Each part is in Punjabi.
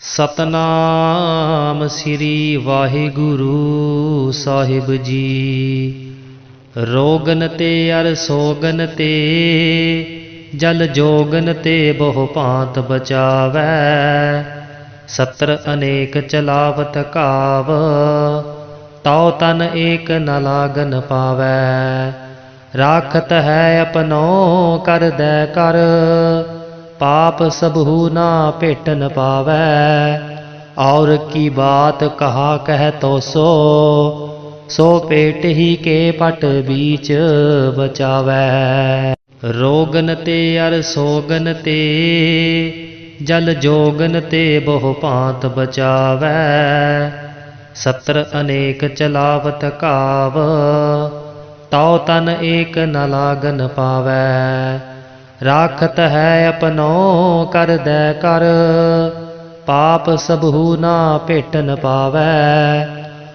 ਸਤਨਾਮ ਸ੍ਰੀ ਵਾਹਿਗੁਰੂ ਸਾਹਿਬ ਜੀ। ਰੋਗਨ ਤੇ ਅਰ ਸੋਗਨ ਤੇ, ਜਲ ਜੋਗਨ ਤੇ ਬਹੁ ਭਾਂਤ ਬਚਾਵੈ। ਸਤਰ ਅਨੇਕ ਚਲਾਵਤ ਕਾਵ, ਤਉ ਤਨ ਏਕ ਨ ਲਾਗਨ ਪਾਵੈ। ਰਾਖਤ ਹੈ ਆਪਨੋ ਕਰਦੈ ਕਰ ਪਾਪ ਸਭੂ ਨਾ ਭੇਟਨ ਪਾਵੈ। ਔਰ ਕੀ ਬਾਤ ਕਹਾ ਕਹਿ ਤੋ ਸੋ ਸੋ ਪੇਟ ਹੀ ਕੇ ਪਟ ਬੀਚ ਬਚਾਵੈ। ਰੋਗਨ ਤੇ ਅਰ ਸੋਗਨ ਤੇ, ਜਲ ਜੋਗਨ ਤੇ ਬਹੁ ਭਾਂਤ ਬਚਾਵੈ। ਸਤਰ ਅਨੇਕ ਚਲਾਵਤ ਕਾਵ, ਤਉ ਤਨ ਏਕ ਨ ਲਾਗਨ ਪਾਵੈ। ਰਾਖਤ ਹੈ ਆਪਨੋ ਕਰਦੈ ਕਰ, ਪਾਪ ਸਭੂ ਨਾ ਭੇਟਨ ਪਾਵੈ।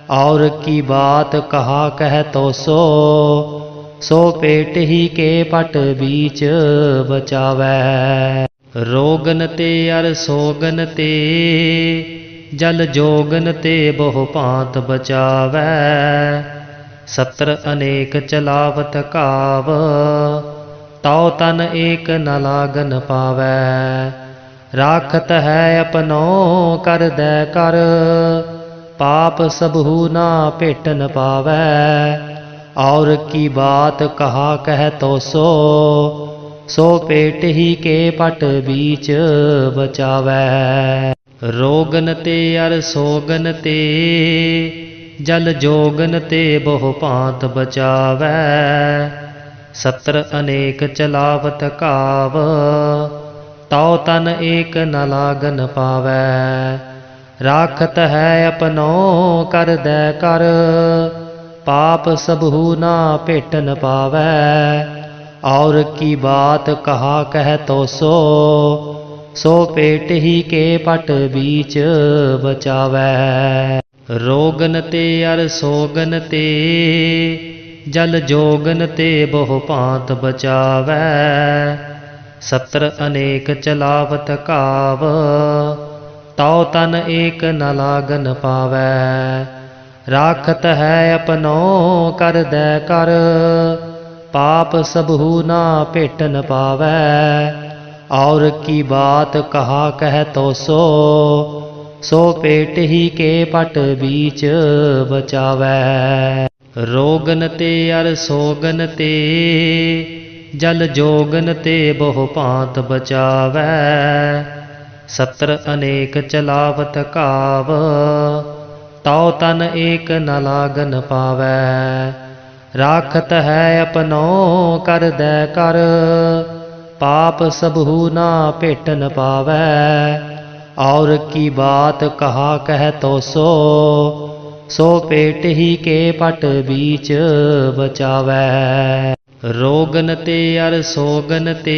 ਔਰ ਕੀ ਬਾਤ ਕਹਾ ਕਹਿ ਤੋ ਸੋ ਸੋ ਪੇਟ ਹੀ ਕੇ ਪਟ ਬੀਚ ਬਚਾਵੈ। ਰੋਗਨ ਤੇ ਅਰ ਸੋਗਨ ਤੇ, ਜਲ ਜੋਗਨ ਤੇ ਬਹੁ ਭਾਂਤ ਬਚਾਵੈ। ਸਤਰ ਅਨੇਕ ਚਲਾਵਤ ਕਾਵ ਤਉ ਤਨ ਏਕ ਨ ਲਾਗਨ ਪਾਵੈ। ਰਾਖਤ ਹੈ ਅਪਨੋ ਕਰ ਕਰਦੈ ਕਰ। ਪਾਪ ਸਭੂ ਨਾ ਭੇਟਨ ਪਾਵੈ। ਔਰ ਕੀ ਬਾਤ ਕਹਾ ਕਹਿ ਤੋ ਸੋ ਸੋ ਪੇਟ ਹੀ ਕੇ ਪਟ ਬੀਚ ਬਚਾਵੈ। ਰੋਗਨ ਤੇ ਅਰ ਸੋਗਨ ਤੇ, ਜਲ ਜੋਗਨ ਤੇ ਬਹੁ ਭਾਂਤ ਬਚਾਵੈ। ਸਤਰ ਅਨੇਕ ਚਲਾਵਤ ਕਾਵ, ਤਉ ਤਨ ਏਕ ਨ ਲਾਗਨ ਪਾਵੈ। ਰਾਖਤ ਹੈ ਆਪਨੋ ਕਰਦੈ ਕਰ, ਪਾਪ ਸਭੂ ਨਾ ਭੇਟਨ ਪਾਵੈ। ਔਰ ਕੀ ਬਾਤ ਕਹਾ ਕਹਿ ਤੋ ਸੋ ਸੋ ਪੇਟ ਹੀ ਕੇ ਪਟ ਬੀਚ ਬਚਾਵੈ। ਰੋਗਨ ਤੇ ਅਰ ਸੋਗਨ ਤੇ ਜਲ ਜੋਗਨ ਤੇ ਬਹੁ ਭਾਂਤ ਬਚਾਵੈ। ਸਤਰ ਅਨੇਕ ਚਲਾਵਤ ਕਾਵ, ਤਉ ਤਨ ਏਕ ਨ ਲਾਗਨ ਪਾਵੈ। ਰਾਖਤ ਹੈ ਅਪਨੋ ਕਰ ਕਰਦੈ ਕਰ, ਪਾਪ ਸਭੂ ਨਾ ਭੇਟਨ ਪਾਵੈ। ਔਰ ਕੀ ਬਾਤ ਕਹਾ ਕਹਿ ਤੋ ਸੋ ਸੋ ਪੇਟ ਹੀ ਕੇ ਪਟ ਬੀਚ ਬਚਾਵੈ। ਰੋਗਨ ਤੇ ਅਰ ਸੋਗਨ ਤੇ, ਜਲ ਜੋਗਨ ਤੇ ਬਹੁ ਭਾਂਤ ਬਚਾਵੈ। ਸਤਰ ਅਨੇਕ ਚਲਾਵਤ ਕਾਵ, ਤਉ ਤਨ ਏਕ ਨ ਲਾਗਨ ਪਾਵੈ। ਰਾਖਤ ਹੈ ਅਪਨੋ ਕਰ ਕਰਦੈ ਕਰ, ਪਾਪ ਸਭੂ ਨਾ ਭੇਟਨ ਪਾਵੈ। ਔਰ ਕੀ ਬਾਤ ਕਹਾ ਕਹਿ ਤੋ ਸੋ ਸੋ ਪੇਟ ਹੀ ਕੇ ਪਟ ਬੀਚ ਬਚਾਵੈ। ਰੋਗਨ ਤੇ ਅਰ ਸੋਗਨ ਤੇ,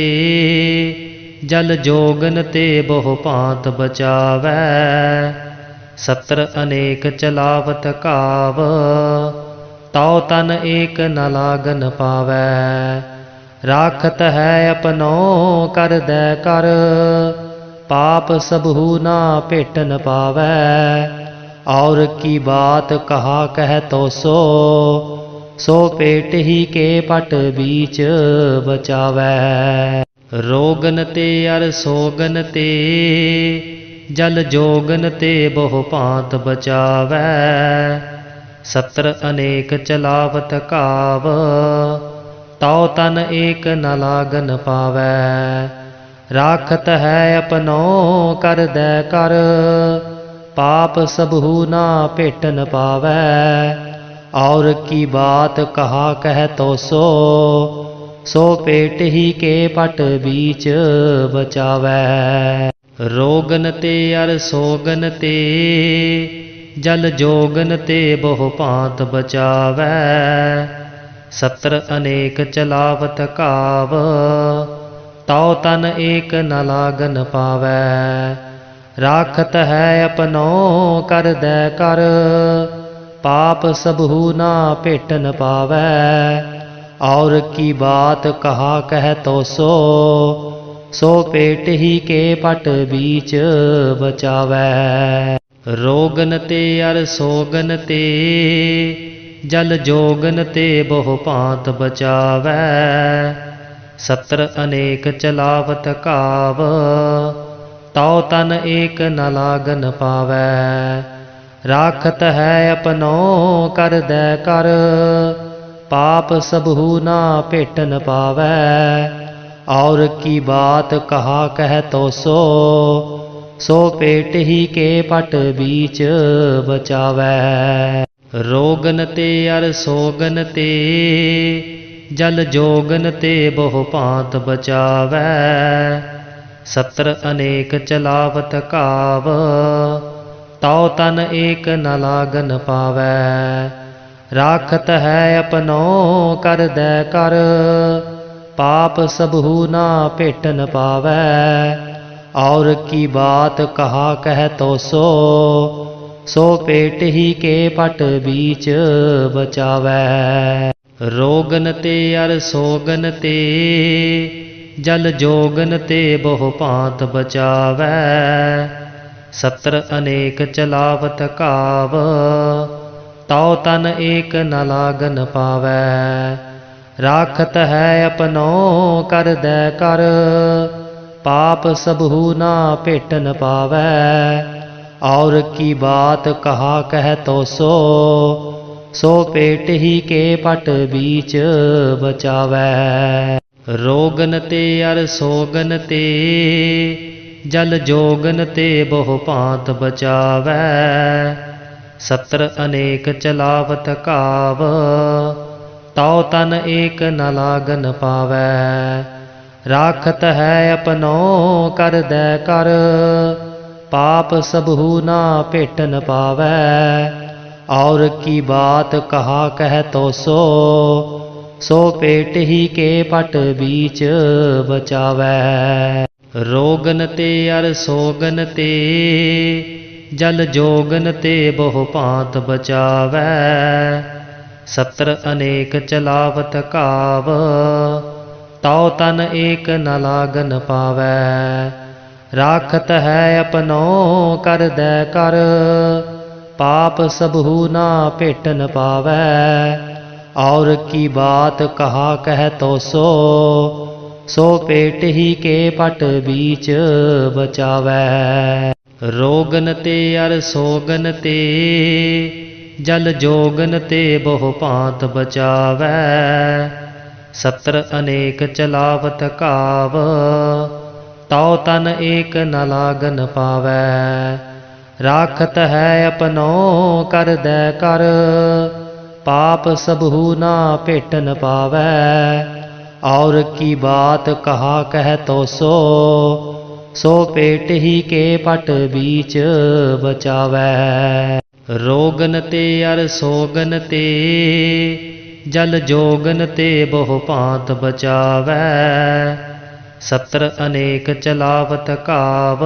ਜਲ ਜੋਗਨ ਤੇ ਬਹੁ ਭਾਂਤ ਬਚਾਵੈ। ਸਤਰ ਅਨੇਕ ਚਲਾਵਤ ਕਾਵ, ਤਉ ਤਨ ਏਕ ਨ ਲਾਗਨ ਪਾਵੈ। ਰਾਖਤ ਹੈ ਆਪਨੋ ਕਰਦੈ ਕਰ, ਪਾਪ ਸਭੂ ਨਾ ਭੇਟਨ ਪਾਵੈ। ਔਰ ਕੀ ਬਾਤ ਕਹਾ ਕਹਿ ਤੋ ਸੋ ਸੋ ਪੇਟ ਹੀ ਕੇ ਪਟ ਬੀਚ ਬਚਾਵੈ। ਰੋਗਨ ਤੇ ਅਰ ਸੋਗਨ ਤੇ, ਜਲ ਜੋਗਨ ਤੇ ਬਹੁ ਭਾਂਤ ਬਚਾਵੈ। ਸਤਰ ਅਨੇਕ ਚਲਾਵਤ ਕਾਵ, ਤਉ ਤਨ ਏਕ ਨ ਲਾਗਨ ਪਾਵੈ। ਰਾਖਤ ਹੈ ਆਪਨੋ ਕਰਦੈ ਕਰ ਪਾਪ ਸਭੂ ਨਾ ਭੇਟਨ ਪਾਵੈ। ਔਰ ਕੀ ਬਾਤ ਕਹਾ ਕਹਿ ਤੋ ਸੋ ਸੋ ਪੇਟ ਹੀ ਕੇ ਪਟ ਬੀਚ ਬਚਾਵੈ। ਰੋਗਨ ਤੇ ਅਰ ਸੋਗਨ ਤੇ, ਜਲ ਜੋਗਨ ਤੇ ਬਹੁ ਭਾਂਤ ਬਚਾਵੈ। ਸਤਰ ਅਨੇਕ ਚਲਾਵਤ ਕਾਵ, ਤਉ ਤਨ ਏਕ ਨ ਲਾਗਨ ਪਾਵੈ। ਰਾਖਤ ਹੈ ਅਪਨੋ ਕਰ ਕਰਦੈ ਕਰ, ਪਾਪ ਸਭੂ ਨਾ ਭੇਟਨ ਪਾਵੈ। ਔਰ ਕੀ ਬਾਤ ਕਹਾ ਕਹਿ ਤੋ ਸੋ ਸੋ ਪੇਟ ਹੀ ਕੇ ਪਟ ਬੀਚ ਬਚਾਵੈ। ਰੋਗਨ ਤੇ ਅਰ ਸੋਗਨ ਤੇ, ਜਲ ਜੋਗਨ ਤੇ ਬਹੁ ਭਾਂਤ ਬਚਾਵੈ। ਸਤਰ ਅਨੇਕ ਚਲਾਵਤ ਕਾਵ ਤਉ ਤਨ ਏਕ ਨ ਲਾਗਨ ਪਾਵੈ। ਰਾਖਤ ਹੈ ਅਪਨੋ ਕਰ ਕਰਦੈ ਕਰ। ਪਾਪ ਸਭੂ ਨਾ ਭੇਟਨ ਪਾਵੈ। ਔਰ ਕੀ ਬਾਤ ਕਹਾ ਕਹਿ ਤੋ ਸੋ ਸੋ ਪੇਟ ਹੀ ਕੇ ਪਟ ਬੀਚ ਬਚਾਵੈ। ਰੋਗਨ ਤੇ ਅਰ ਸੋਗਨ ਤੇ, ਜਲ ਜੋਗਨ ਤੇ ਬਹੁ ਭਾਂਤ ਬਚਾਵੈ। ਸਤਰ ਅਨੇਕ ਚਲਾਵਤ ਕਾਵ, ਤਉ ਤਨ ਏਕ ਨ ਲਾਗਨ ਪਾਵੈ। ਰਾਖਤ ਹੈ ਆਪਨੋ ਕਰਦੈ ਕਰ, ਪਾਪ ਸਭੂ ਨਾ ਭੇਟਨ ਪਾਵੈ। ਔਰ ਕੀ ਬਾਤ ਕਹਾ ਕਹਿ ਤੋ ਸੋ ਸੋ ਪੇਟ ਹੀ ਕੇ ਪਟ ਬੀਚ ਬਚਾਵੈ। ਰੋਗਨ ਤੇ ਅਰ ਸੋਗਨ ਤੇ ਜਲ ਜੋਗਨ ਤੇ ਬਹੁ ਭਾਂਤ ਬਚਾਵੈ। ਸਤਰ ਅਨੇਕ ਚਲਾਵਤ ਕਾਵ, ਤਉ ਤਨ ਏਕ ਨ ਲਾਗਨ ਪਾਵੈ। ਰਾਖਤ ਹੈ ਆਪਨੋ ਕਰਦੈ ਕਰ, ਪਾਪ ਸਭੂ ਨਾ ਭੇਟਨ ਪਾਵੈ। ਔਰ ਕੀ ਬਾਤ ਕਹਾ ਕਹਿ ਤੋ ਸੋ ਸੋ ਪੇਟ ਹੀ ਕੇ ਪਟ ਬੀਚ ਬਚਾਵੈ। ਰੋਗਨ ਤੇ ਅਰ ਸੋਗਨ ਤੇ, ਜਲ ਜੋਗਨ ਤੇ ਬਹੁ ਭਾਂਤ ਬਚਾਵੈ। ਸਤਰ ਅਨੇਕ ਚਲਾਵਤ ਕਾਵ, ਤਉ ਤਨ ਏਕ ਨ ਲਾਗਨ ਪਾਵੈ। ਰਾਖਤ ਹੈ ਅਪਨੋ ਕਰ ਕਰਦੈ ਕਰ, ਪਾਪ ਸਭੂ ਨਾ ਭੇਟਨ ਪਾਵੈ। ਔਰ ਕੀ ਬਾਤ ਕਹਾ ਕਹਿ ਤੋ ਸੋ ਸੋ ਪੇਟ ਹੀ ਕੇ ਪਟ ਬੀਚ ਬਚਾਵੈ। ਰੋਗਨ ਤੇ ਅਰ ਸੋਗਨ ਤੇ, ਜਲ ਜੋਗਨ ਤੇ ਬਹੁ ਭਾਂਤ ਬਚਾਵੈ। ਸਤਰ ਅਨੇਕ ਚਲਾਵਤ ਕਾਵ, ਤਉ ਤਨ ਏਕ ਨ ਲਾਗਨ ਪਾਵੈ। ਰਾਖਤ ਹੈ ਆਪਨੋ ਕਰਦੈ ਕਰ, ਪਾਪ ਸਭੂ ਨਾ ਭੇਟਨ ਪਾਵੈ। ਔਰ ਕੀ ਬਾਤ ਕਹਾ ਕਹਿ ਤੋ ਸੋ ਸੋ ਪੇਟ ਹੀ ਕੇ ਪਟ ਬੀਚ ਬਚਾਵੈ। ਰੋਗਨ ਤੇ ਅਰ ਸੋਗਨ ਤੇ, ਜਲ ਜੋਗਨ ਤੇ ਬਹੁ ਭਾਂਤ ਬਚਾਵੈ। ਸਤਰ ਅਨੇਕ ਚਲਾਵਤ ਕਾਵ, ਤਉ ਤਨ ਏਕ ਨ ਲਾਗਨ ਪਾਵੈ। ਰਾਖਤ ਹੈ ਅਪਨੋ ਕਰ ਦੇ ਕਰ ਪਾਪ ਸਭੂ ਨਾ ਭੇਟਨ ਪਾਵੈ। ਔਰ ਕੀ ਬਾਤ ਕਹਾ ਕਹਿ ਤੋ ਸੋ ਸੋ ਪੇਟ ਹੀ ਕੇ ਪਟ ਬੀਚ ਬਚਾਵੈ। ਰੋਗਨ ਤੇ ਅਰ ਸੋਗਨ ਤੇ, ਜਲ ਜੋਗਨ ਤੇ ਬਹੁ ਭਾਂਤ ਬਚਾਵੈ। ਸਤਰ ਅਨੇਕ ਚਲਾਵਤ ਕਾਵ,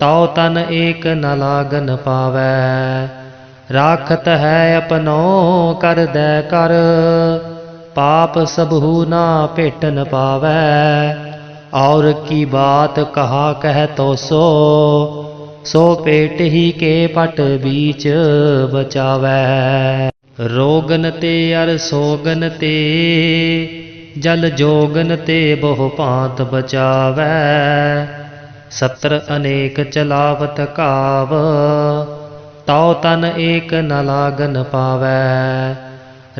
ਤਉ ਤਨ ਏਕ ਨ ਲਾਗਨ ਪਾਵੈ। ਰਾਖਤ ਹੈ ਅਪਨੋ ਕਰ ਦੇ ਕਰ। ਪਾਪ ਸਭੂ ਨਾ ਭੇਟਨ ਪਾਵੈ। ਔਰ ਕੀ ਬਾਤ ਕਹਾ ਕਹਿ ਤੋ ਸੋ ਸੋ ਪੇਟ ਹੀ ਕੇ ਪਟ ਬੀਚ ਬਚਾਵੈ। ਰੋਗਨ ਤੇ ਅਰ ਸੋਗਨ ਤੇ, ਜਲ ਜੋਗਨ ਤੇ ਬਹੁ ਭਾਂਤ ਬਚਾਵੈ। ਸਤਰ ਅਨੇਕ ਚਲਾਵਤ ਕਾਵ ਤਉ ਤਨ ਏਕ ਨ ਲਾਗਨ ਪਾਵੈ।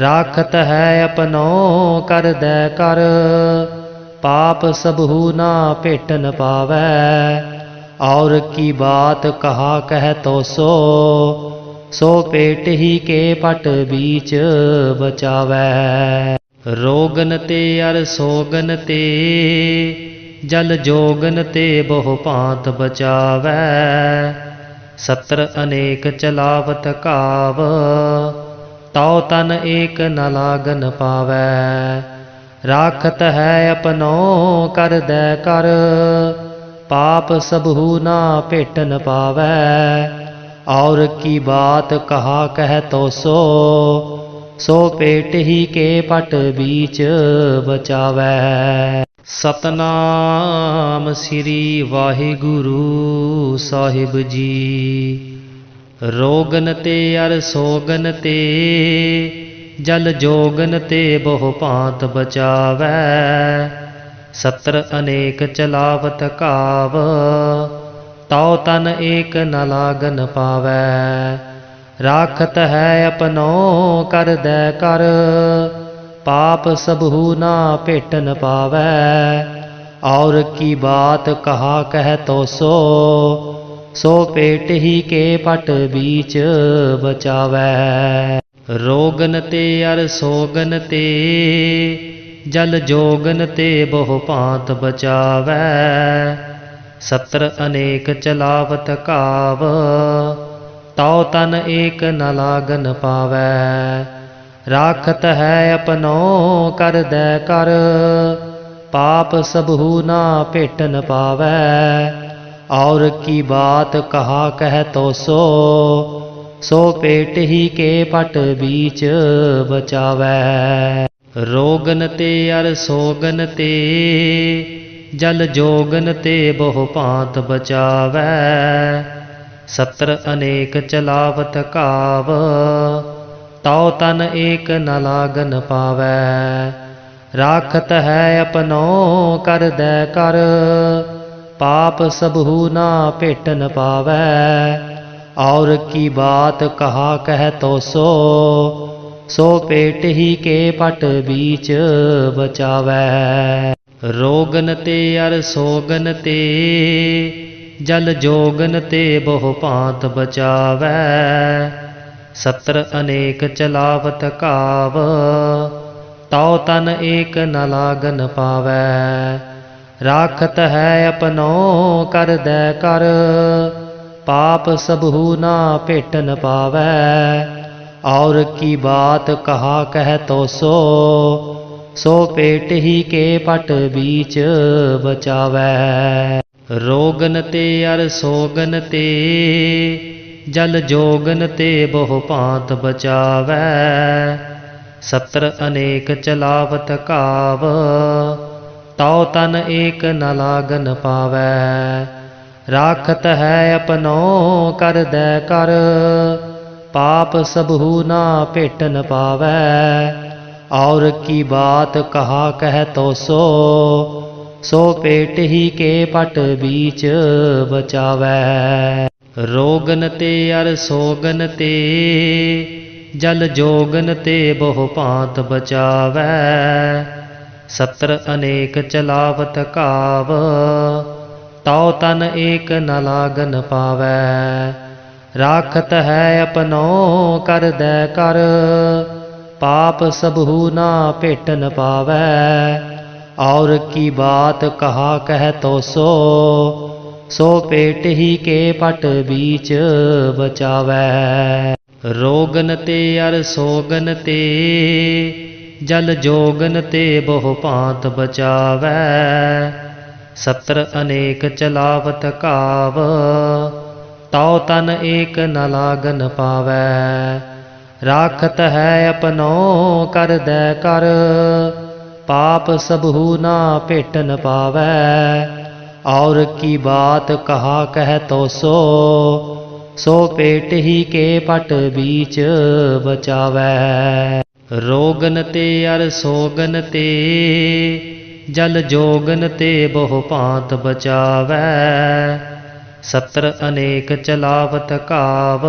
ਰਾਖਤ ਹੈ ਆਪਨੋ ਕਰਦੈ ਕਰ। ਪਾਪ ਸਭੂ ਨਾ ਭੇਟਨ ਪਾਵੈ। ਔਰ ਕੀ ਬਾਤ ਕਹਾ ਕਹਿ ਤੋ ਸੋ ਸੋ ਪੇਟ ਹੀ ਕੇ ਪਟ ਬੀਚ ਬਚਾਵੈ। ਰੋਗਨ ਤੇ ਅਰ ਸੋਗਨ ਤੇ, ਜਲ ਜੋਗਨ ਤੇ ਬਹੁ ਭਾਂਤ ਬਚਾਵੈ। ਸਤਰ ਅਨੇਕ ਚਲਾਵਤ ਕਾਵ, ਤਉ ਤਨ ਏਕ ਨ ਲਾਗਨ ਪਾਵੈ। ਰਾਖਤ ਹੈ ਆਪਨੋ ਕਰਦੈ ਕਰ, ਪਾਪ ਸਭੂ ਨਾ ਭੇਟਨ ਪਾਵੈ। ਔਰ ਕੀ ਬਾਤ ਕਹਾ ਕਹਿ ਤੋ ਸੋ ਸੋ ਪੇਟ ਹੀ ਕੇ ਪਟ ਬੀਚ ਬਚਾਵੈ। ਸਤਨਾਮ ਸ੍ਰੀ ਵਾਹਿਗੁਰੂ ਸਾਹਿਬ ਜੀ। ਰੋਗਨ ਤੇ ਅਰ ਸੋਗਨ ਤੇ, ਜਲ ਜੋਗਨ ਤੇ ਬਹੁ ਭਾਂਤ ਬਚਾਵੈ। ਸਤਰ ਅਨੇਕ ਚਲਾਵਤ ਕਾਵ, ਤਉ ਤਨ ਏਕ ਨ ਲਾਗਨ ਪਾਵੈ। ਰਾਖਤ ਹੈ ਅਪਨੋ ਕਰ ਦੇ ਕਰ ਪਾਪ ਸਭੂ ਨਾ ਭੇਟਨ ਪਾਵੈ। ਔਰ ਕੀ ਬਾਤ ਕਹਾ ਕਹਿ ਤੋ ਸੋ ਸੋ ਪੇਟ ਹੀ ਕੇ ਪਟ ਬੀਚ ਬਚਾਵੈ। ਰੋਗਨ ਤੇ ਅਰ ਸੋਗਨ ਤੇ, ਜਲ ਜੋਗਨ ਤੇ ਬਹੁ ਭਾਂਤ ਬਚਾਵੈ। ਸਤਰ ਅਨੇਕ ਚਲਾਵਤ ਕਾਵ, ਤਉ ਤਨ ਏਕ ਨ ਲਾਗਨ ਪਾਵੈ। ਰਾਖਤ ਹੈ ਆਪਨੋ ਕਰਦੈ ਕਰ। ਪਾਪ ਸਭੂ ਨਾ ਭੇਟਨ ਪਾਵੈ। ਔਰ ਕੀ ਬਾਤ ਕਹਾ ਕਹਿ ਤੋ ਸੋ ਸੋ ਪੇਟ ਹੀ ਕੇ ਪਟ ਬੀਚ ਬਚਾਵੈ। ਰੋਗਨ ਤੇ ਅਰ ਸੋਗਨ ਤੇ, ਜਲ ਜੋਗਨ ਤੇ ਬਹੁ ਭਾਂਤ ਬਚਾਵੈ। ਸਤਰ ਅਨੇਕ ਚਲਾਵਤ ਕਾਵ ਤਉ ਤਨ ਏਕ ਨ ਲਾਗਨ ਪਾਵੈ। ਰਾਖਤ ਹੈ ਆਪਨੋ ਕਰਦੈ ਕਰ। ਪਾਪ ਸਭੂ ਨਾ ਭੇਟਨ ਪਾਵੈ। ਔਰ ਕੀ ਬਾਤ ਕਹਾ ਕਹਿ ਤੋ ਸੋ ਸੋ ਪੇਟ ਹੀ ਕੇ ਪਟ ਬੀਚ ਬਚਾਵੈ। ਰੋਗਨ ਤੇ ਅਰ ਸੋਗਨ ਤੇ, ਜਲ ਜੋਗਨ ਤੇ ਬਹੁ ਭਾਂਤ ਬਚਾਵੈ। ਸਤਰ ਅਨੇਕ ਚਲਾਵਤ ਕਾਵ, ਤਉ ਤਨ ਏਕ ਨ ਲਾਗਨ ਪਾਵੈ। ਰਾਖਤ ਹੈ ਅਪਨੋ ਕਰ ਕਰਦੈ ਕਰ, ਪਾਪ ਸਭੂ ਨਾ ਭੇਟਨ ਪਾਵੈ। ਔਰ ਕੀ ਬਾਤ ਕਹਾ ਕਹਿ ਤੋ ਸੋ ਸੋ ਪੇਟ ਹੀ ਕੇ ਪਟ ਬੀਚ ਬਚਾਵੈ। ਰੋਗਨ ਤੇ ਅਰ ਸੋਗਨ ਤੇ ਜਲ ਜੋਗਨ ਤੇ ਬਹੁ ਭਾਂਤ ਬਚਾਵੈ। ਸਤਰ ਅਨੇਕ ਚਲਾਵਤ ਕਾਵ, ਤਉ ਤਨ ਏਕ ਨ ਲਾਗਨ ਪਾਵੈ। ਰਾਖਤ ਹੈ ਅਪਨੋ ਕਰ ਕਰਦੈ ਕਰ, ਪਾਪ ਸਭੂ ਨਾ ਭੇਟਨ ਪਾਵੈ। ਔਰ ਕੀ ਬਾਤ ਕਹਾ ਕਹਿ ਤੋ ਸੋ ਸੋ ਪੇਟ ਹੀ ਕੇ ਪਟ ਬੀਚ ਬਚਾਵੈ। ਰੋਗਨ ਤੇ ਅਰ ਸੋਗਨ ਤੇ, ਜਲ ਜੋਗਨ ਤੇ ਬਹੁ ਭਾਂਤ ਬਚਾਵੈ। ਸਤਰ ਅਨੇਕ ਚਲਾਵਤ ਕਾਵ, ਤਉ ਤਨ ਏਕ ਨ ਲਾਗਨ ਪਾਵੈ। ਰਾਖਤ ਹੈ ਆਪਨੋ ਕਰਦੈ ਕਰ, ਪਾਪ ਸਭੂ ਨਾ ਭੇਟਨ ਪਾਵੈ। ਔਰ ਕੀ ਬਾਤ ਕਹਾ ਕਹਿ ਤੋ ਸੋ ਸੋ ਪੇਟ ਹੀ ਕੇ ਪਟ ਬੀਚ ਬਚਾਵੈ। ਰੋਗਨ ਤੇ ਅਰ ਸੋਗਨ ਤੇ, ਜਲ ਜੋਗਨ ਤੇ ਬਹੁ ਭਾਂਤ ਬਚਾਵੈ। ਸਤਰ ਅਨੇਕ ਚਲਾਵਤ ਕਾਵ, ਤਉ ਤਨ ਏਕ ਨ ਲਾਗਨ ਪਾਵੈ। ਰਾਖਤ ਹੈ ਆਪਨੋ ਕਰਦੈ ਕਰ, ਪਾਪ ਸਭੂ ਨਾ ਭੇਟਨ ਪਾਵੈ। ਔਰ ਕੀ ਬਾਤ ਕਹਾ ਕਹਿ ਤੋ ਸੋ ਸੋ ਪੇਟ ਹੀ ਕੇ ਪਟ ਬੀਚ ਬਚਾਵੈ। ਰੋਗਨ ਤੇ ਅਰ ਸੋਗਨ ਤੇ, ਜਲ ਜੋਗਨ ਤੇ ਬਹੁ ਭਾਂਤ ਬਚਾਵੈ। ਸਤਰ ਅਨੇਕ ਚਲਾਵਤ ਕਾਵ,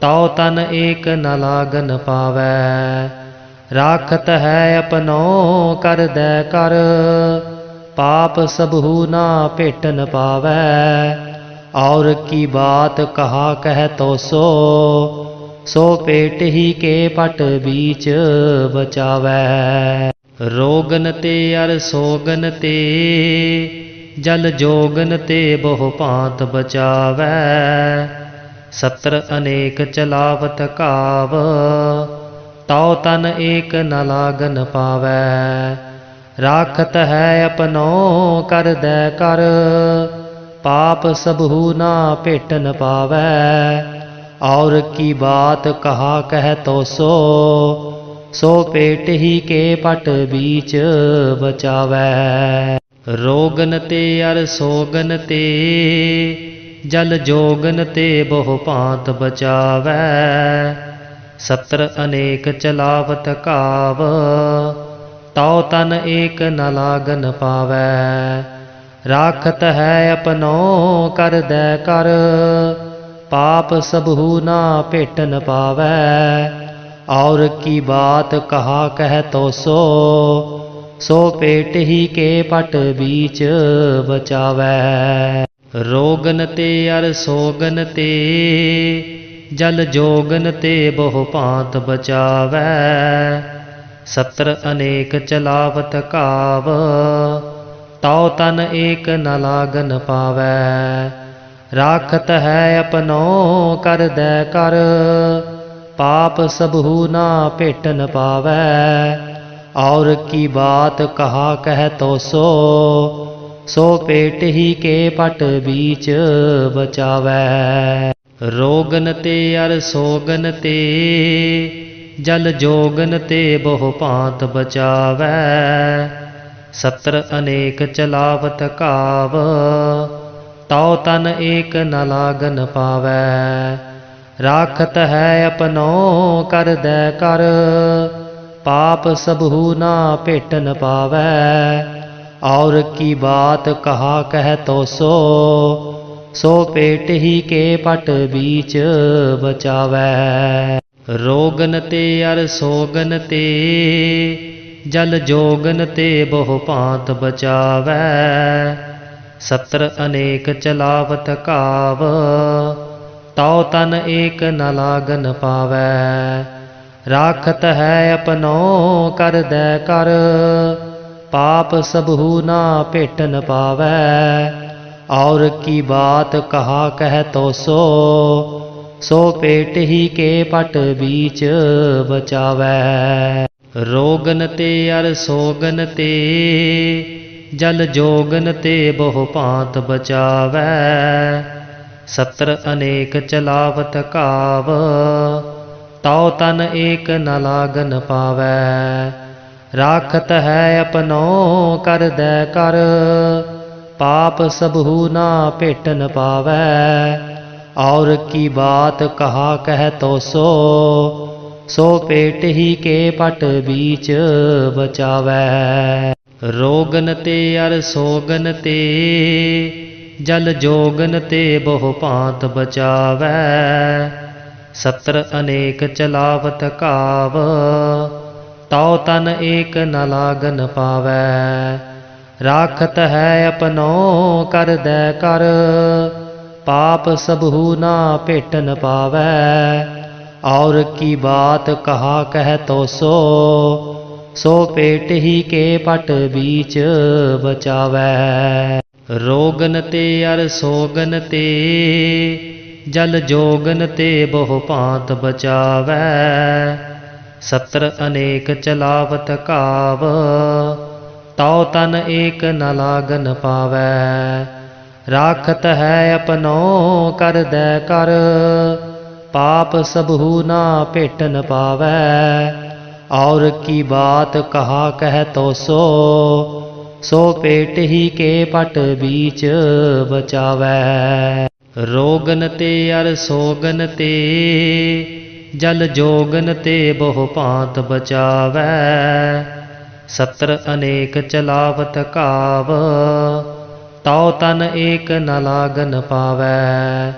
ਤਉ ਤਨ ਏਕ ਨ ਲਾਗਨ ਪਾਵੈ। ਰਾਖਤ ਹੈ ਅਪਨੋ ਕਰ ਦੇ ਕਰ ਪਾਪ ਸਭੂ ਨਾ ਭੇਟਨ ਪਾਵੈ। ਔਰ ਕੀ ਬਾਤ ਕਹਾ ਕਹਿ ਤੋ ਸੋ ਸੋ ਪੇਟ ਹੀ ਕੇ ਪਟ ਬੀਚ ਬਚਾਵੈ। ਰੋਗਨ ਤੇ ਅਰ ਸੋਗਨ ਤੇ, ਜਲ ਜੋਗਨ ਤੇ ਬਹੁ ਭਾਂਤ ਬਚਾਵੈ। ਸਤਰ ਅਨੇਕ ਚਲਾਵਤ ਕਾਵ, ਤਉ ਤਨ ਏਕ ਨ ਲਾਗਨ ਪਾਵੈ। ਰਾਖਤ ਹੈ ਆਪਨੋ ਕਰਦੈ ਕਰ। ਪਾਪ ਸਭੂ ਨਾ ਭੇਟਨ ਪਾਵੈ। ਔਰ ਕੀ ਬਾਤ ਕਹਾ ਕਹਿ ਤੋ ਸੋ ਸੋ ਪੇਟ ਹੀ ਕੇ ਪਟ ਬੀਚ ਬਚਾਵੈ। ਰੋਗਨ ਤੇ ਅਰ ਸੋਗਨ ਤੇ, ਜਲ ਜੋਗਨ ਤੇ ਬਹੁ ਭਾਂਤ ਬਚਾਵੈ। ਸਤਰ ਅਨੇਕ ਚਲਾਵਤ ਕਾਵ ਤਉ ਤਨ ਏਕ ਨ ਲਾਗਨ ਪਾਵੈ। ਰਾਖਤ ਹੈ ਆਪਨੋ ਕਰਦੈ ਕਰ। ਪਾਪ ਸਭੂ ਨਾ ਭੇਟਨ ਪਾਵੈ। ਔਰ ਕੀ ਬਾਤ ਕਹਾ ਕਹਿ ਤੋ ਸੋ ਸੋ ਪੇਟ ਹੀ ਕੇ ਪਟ ਬੀਚ ਬਚਾਵੈ। ਰੋਗਨ ਤੇ ਅਰ ਸੋਗਨ ਤੇ, ਜਲ ਜੋਗਨ ਤੇ ਬਹੁ ਭਾਂਤ ਬਚਾਵੈ। ਸਤਰ ਅਨੇਕ ਚਲਾਵਤ ਕਾਵ, ਤਉ ਤਨ ਏਕ ਨ ਲਾਗਨ ਪਾਵੈ। ਰਾਖਤ ਹੈ ਅਪਨੋ ਕਰ ਦੈ ਕਰ, ਪਾਪ ਸਭੂ ਨਾ ਭੇਟਨ ਪਾਵੈ। ਔਰ ਕੀ ਬਾਤ ਕਹਾ ਕਹਿ ਤੋ ਸੋ ਸੋ ਪੇਟ ਹੀ ਕੇ ਪਟ ਬੀਚ ਬਚਾਵੈ। ਰੋਗਨ ਤੇ ਅਰ ਸੋਗਨ ਤੇ ਜਲ ਜੋਗਨ ਤੇ ਬਹੁ ਭਾਂਤ ਬਚਾਵੈ। ਸਤਰ ਅਨੇਕ ਚਲਾਵਤ ਕਾਵ, ਤਉ ਤਨ ਏਕ ਨ ਲਾਗਨ ਪਾਵੈ। ਰਾਖਤ ਹੈ ਅਪਨੋ ਕਰ ਕਰਦੈ ਕਰ, ਪਾਪ ਸਭੂ ਨਾ ਭੇਟਨ ਪਾਵੈ। ਔਰ ਕੀ ਬਾਤ ਕਹਾ ਕਹਿ ਤੋ ਸੋ ਸੋ ਪੇਟ ਹੀ ਕੇ ਪਟ ਬੀਚ ਬਚਾਵੈ। ਰੋਗਨ ਤੇ ਅਰ ਸੋਗਨ ਤੇ, ਜਲ ਜੋਗਨ ਤੇ ਬਹੁ ਭਾਂਤ ਬਚਾਵੈ। ਸਤਰ ਅਨੇਕ ਚਲਾਵਤ ਕਾਵ, ਤਉ ਤਨ ਏਕ ਨ ਲਾਗਨ ਪਾਵੈ। ਰਾਖਤ ਹੈ ਆਪਨੋ ਕਰਦੈ ਕਰ, ਪਾਪ ਸਭੂ ਨਾ ਭੇਟਨ ਪਾਵੈ। ਔਰ ਕੀ ਬਾਤ ਕਹਾ ਕਹਿ ਤੋ ਸੋ ਸੋ ਪੇਟ ਹੀ ਕੇ ਪਟ ਬੀਚ ਬਚਾਵੈ। ਰੋਗਨ ਤੇ ਅਰ ਸੋਗਨ ਤੇ, ਜਲ ਜੋਗਨ ਤੇ ਬਹੁ ਭਾਂਤ ਬਚਾਵੈ। ਸਤਰ ਅਨੇਕ ਚਲਾਵਤ ਕਾਵ, ਤਉ ਤਨ ਏਕ ਨ ਲਾਗਨ ਪਾਵੈ। ਰਾਖਤ ਹੈ ਅਪਨੋ ਕਰ ਕਰਦੈ ਕਰ, ਪਾਪ ਸਭੂ ਨਾ ਭੇਟਨ ਪਾਵੈ। ਔਰ ਕੀ ਬਾਤ ਕਹਾ ਕਹਿ ਤੋ ਸੋ ਸੋ ਪੇਟ ਹੀ ਕੇ ਪਟ ਬੀਚ ਬਚਾਵੈ। ਰੋਗਨ ਤੇ ਅਰ ਸੋਗਨ ਤੇ, ਜਲ ਜੋਗਨ ਤੇ ਬਹੁ ਭਾਂਤ ਬਚਾਵੈ। ਸਤਰ ਅਨੇਕ ਚਲਾਵਤ ਕਾਵ, ਤਉ ਤਨ ਏਕ ਨ ਲਾਗਨ ਪਾਵੈ। ਰਾਖਤ ਹੈ ਅਪਨੋ ਕਰ ਦੇ ਕਰ ਪਾਪ ਸਭੂ ਨਾ ਭੇਟਨ ਪਾਵੈ। ਔਰ ਕੀ ਬਾਤ ਕਹਾ ਕਹਿ ਤੋ ਸੋ ਸੋ ਪੇਟ ਹੀ ਕੇ ਪਟ ਬੀਚ ਬਚਾਵੈ। ਰੋਗਨ ਤੇ ਅਰ ਸੋਗਨ ਤੇ, ਜਲ ਜੋਗਨ ਤੇ ਬਹੁ ਭਾਂਤ ਬਚਾਵੈ। ਸਤਰ ਅਨੇਕ ਚਲਾਵਤ ਕਾਵ, ਤਉ ਤਨ ਏਕ ਨ ਲਾਗਨ ਪਾਵੈ। ਰਾਖਤ ਹੈ ਆਪਨੋ ਕਰਦੈ ਕਰ। ਪਾਪ ਸਭੂ ਨਾ ਭੇਟਨ ਪਾਵੈ। ਔਰ ਕੀ ਬਾਤ ਕਹਾ ਕਹਿ ਤੋ ਸੋ ਸੋ ਪੇਟ ਹੀ ਕੇ ਪਟ ਬੀਚ ਬਚਾਵੈ। ਰੋਗਨ ਤੇ ਅਰ ਸੋਗਨ ਤੇ, ਜਲ ਜੋਗਨ ਤੇ ਬਹੁ ਭਾਂਤ ਬਚਾਵੈ। ਸਤਰ ਅਨੇਕ ਚਲਾਵਤ ਕਾਵ ਤਉ ਤਨ ਏਕ ਨ ਲਾਗਨ ਪਾਵੈ।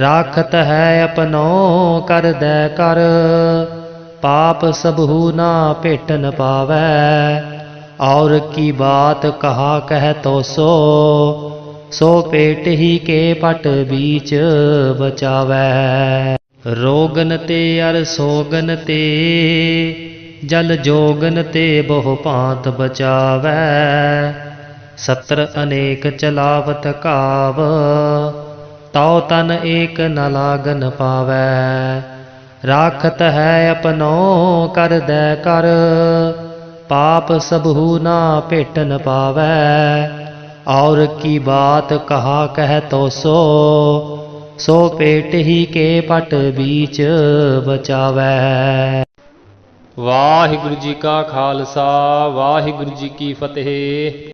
ਰਾਖਤ ਹੈ ਆਪਨੋ ਕਰਦੈ ਕਰ। ਪਾਪ ਸਭੂ ਨਾ ਭੇਟਨ ਪਾਵੈ। ਔਰ ਕੀ ਬਾਤ ਕਹਾ ਕਹਿ ਤੋ ਸੋ ਸੋ ਪੇਟ ਹੀ ਕੇ ਪਟ ਬੀਚ ਬਚਾਵੈ। ਰੋਗਨ ਤੇ ਅਰ ਸੋਗਨ ਤੇ, ਜਲ ਜੋਗਨ ਤੇ ਬਹੁ ਭਾਂਤ ਬਚਾਵੈ। ਸਤਰ ਅਨੇਕ ਚਲਾਵਤ ਕਾਵ, ਤਉ ਤਨ ਏਕ ਨ ਲਾਗਨ ਪਾਵੈ। ਰਾਖਤ ਹੈ ਅਪਨੋ ਕਰ ਦੈ ਕਰ, ਪਾਪ ਸਭੂ ਨਾ ਭੇਟਨ ਪਾਵੈ। ਔਰ ਕੀ ਬਾਤ ਕਹਾ ਕਹਿ ਤੋ ਸੋ ਸੋ ਪੇਟ ਹੀ ਕੇ ਪਟ ਬੀਚ ਬਚਾਵੈ। ਵਾਹਿਗੁਰੂ ਜੀ ਕਾ ਖਾਲਸਾ, ਵਾਹਿਗੁਰੂ ਜੀ ਕੀ ਫਤਿਹ।